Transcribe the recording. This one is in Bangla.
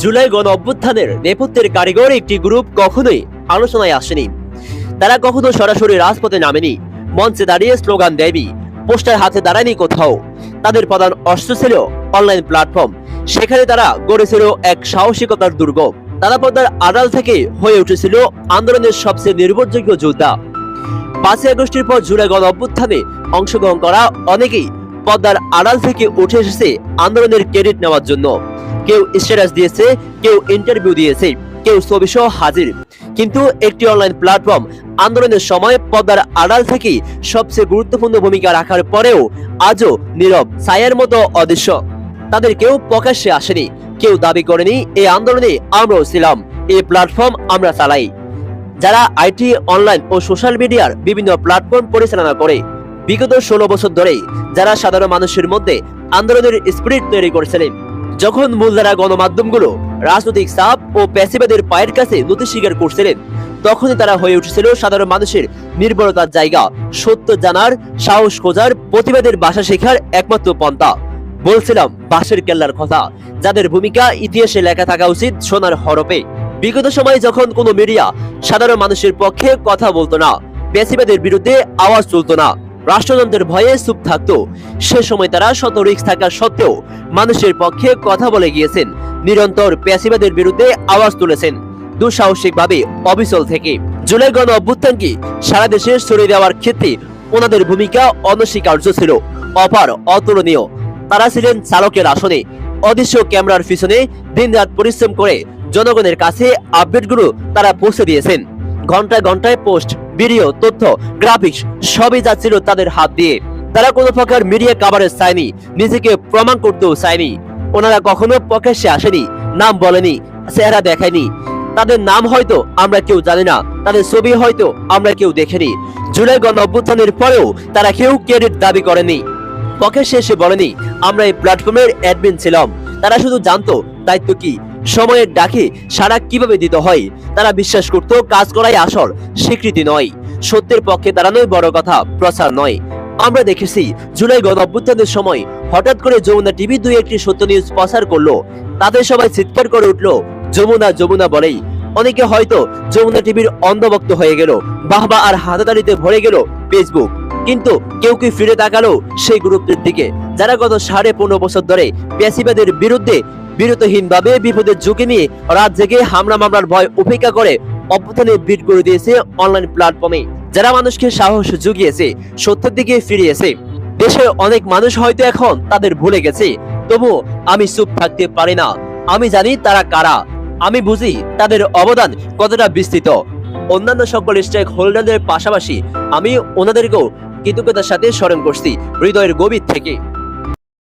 জুলাই গণ অভ্যুত্থানের নেপথ্যের কারিগর একটি গ্রুপ কখনোই আলোচনায় আসেনি। তারা কখনো সরাসরি রাজপথে নামেনি। মঞ্চে দাঁড়িয়ে স্লোগান দেয়নি। পোস্টার হাতে দাঁড়ায়নি কোথাও। তাদের প্রধান অস্ত্র ছিল অনলাইন প্ল্যাটফর্ম। সেখানে তারা গড়েছিল এক সাহসিকতার দুর্গ তারা পর্দার আড়াল থেকে হয়ে উঠেছিল আন্দোলনের সবচেয়ে নির্ভরযোগ্য যোদ্ধা। পাঁচই আগস্টের পর জুলাই গণ অভ্যুত্থানে অংশগ্রহণ করা অনেকেই পদ্মার আড়াল থেকে উঠে এসেছে আন্দোলনের ক্রেডিট নেওয়ার জন্য। কেউ স্ট্যাটাস দিয়েছে, কেউ ইন্টারভিউ দিয়েছে, কেউ ছবি সহ হাজির। কিন্তু একটি অনলাইন প্ল্যাটফর্ম আন্দোলনের সময় পদ্মার আড়াল থেকে সবচেয়ে গুরুত্বপূর্ণ ভূমিকা রাখার পরেও আজও নীরব, ছায়ার মতো অদৃশ্য। তাদের কেউ প্রকাশ্যে আসেনি, কেউ দাবি করেনি এই আন্দোলনে আমরাও ছিলাম এই প্ল্যাটফর্ম আমরা চালাই। যারা আইটি অনলাইন ও সোশ্যাল মিডিয়ার বিভিন্ন প্ল্যাটফর্ম পরিচালনা করে বিগত ষোলো বছর ধরে যারা সাধারণ মানুষের মধ্যে আন্দোলনের স্পিরিট তৈরি করেছিলেন, যখন মূলধারা গণমাধ্যমগুলো রাজনৈতিক চাপ ও প্যাসিবাদের পায়ের কাছে নথি স্বীকার করছিলেন, তখনই তারা হয়ে উঠেছিল সাধারণ মানুষের নির্ভরতার জায়গা, সত্য জানার, সাহস খোঁজার, প্রতিবাদের ভাষা শেখার একমাত্র পন্থা। বলছিলাম বাঁশের কেল্লার কথা, যাদের ভূমিকা ইতিহাসে লেখা থাকা উচিত সোনার হরপে। বিগত সময়ে যখন কোনো মিডিয়া সাধারণ মানুষের পক্ষে কথা বলতো না পেশিবাদের বিরুদ্ধে আওয়াজ তুলতো না রাষ্ট্রযন্ত্রের ভয়ে চুপ থাকতো। সে সময় তারা শত রিস্ক থাকা সত্ত্বেও মানুষের পক্ষে কথা বলে গিয়েছেন। নিরন্তর পেশিবাদের বিরুদ্ধে আওয়াজ তুলেছেন। দুঃসাহসিকভাবে অবিচল থেকে। জুলাই গণ অভ্যুত্থানকে সারা দেশে ছড়িয়ে দেওয়ার ক্ষেত্রে ওনাদের ভূমিকা অনস্বীকার্য ছিল? অপার, অতুলনীয়। তারা ছিলেন চালকের আসনে। অদৃশ্য ক্যামেরার পিছনে দিনরাত পরিশ্রম করে জনগণের কাছে আপডেটগুলো তারা পৌঁছে দিয়েছেন। ঘন্টায় ঘন্টায় পোস্ট ভিডিও, তথ্য গ্রাফিক্স সবই যাচ্ছিল তাদের হাত দিয়ে। তারা কোনো প্রকার মিডিয়া কাভারেজ চায়নি, নিজেকে প্রমাণ করতেও চায়নি। ওনারা কখনো প্রকাশ্যে আসেনি, নাম বলেনি, চেহারা দেখায়নি তাদের নাম হয়তো আমরা কেউ জানি না, তাদের ছবি হয়তো আমরা কেউ দেখেনি। জুলাই গণ অভ্যুত্থানের পরেও তারা কেউ ক্রেডিট দাবি করেনি। প্রকাশ্যে এসে বলেনি, আমরা এই প্ল্যাটফর্মের অ্যাডমিন ছিলাম। তারা শুধু জানতো, দায়িত্ব কি? সময়ের ডাকে সারা কীভাবে দিতে হয়? তারা বিশ্বাস করত কাজ করাই আসল, স্বীকৃতি নয়। সত্যের পক্ষে দাঁড়ানোই বড় কথা, প্রচার নয়। আমরা দেখেছি, জুলাই গণ অভ্যুত্থানের সময় হঠাৎ করে যমুনা টিভি দুই একটি সত্য নিউজ প্রচার করল। তাদের সবাই চিৎকার করে উঠল, যমুনা যমুনা বলেই। অনেকে হয়তো যমুনা টিভির অন্ধভক্ত হয়ে গেল, বাহবা আর হাতাতালিতে ভরে গেল ফেসবুক কিন্তু কেউ কি ফিরে তাকালো সেই গ্রুপের দিকে, যারা গত সাড়ে পনেরো বছর ধরে পেশিবাদের বিরুদ্ধে বিরতহীনভাবে বিপদের ঝুঁকি নিয়ে রাত জেগে হামলা মামলার ভয় উপেক্ষা করে অভ্যুত্থানে বিট করে দিয়েছে অনলাইন প্ল্যাটফর্মে। যারা মানুষকে সাহস জুগিয়েছে, সত্যের দিকে ফিরিয়েছে। দেশের অনেক মানুষ হয়তো এখন তাদের ভুলে গেছে। তবু আমি চুপ থাকতে পারি না। আমি জানি তারা কারা। আমি বুঝি তাদের অবদান কতটা বিস্তৃত। অন্যান্য সকল স্টেক হোল্ডারদের পাশাপাশি আমি ওনাদেরকেও কৃতজ্ঞতার সাথে স্মরণ করছি হৃদয়ের গভীর থেকে।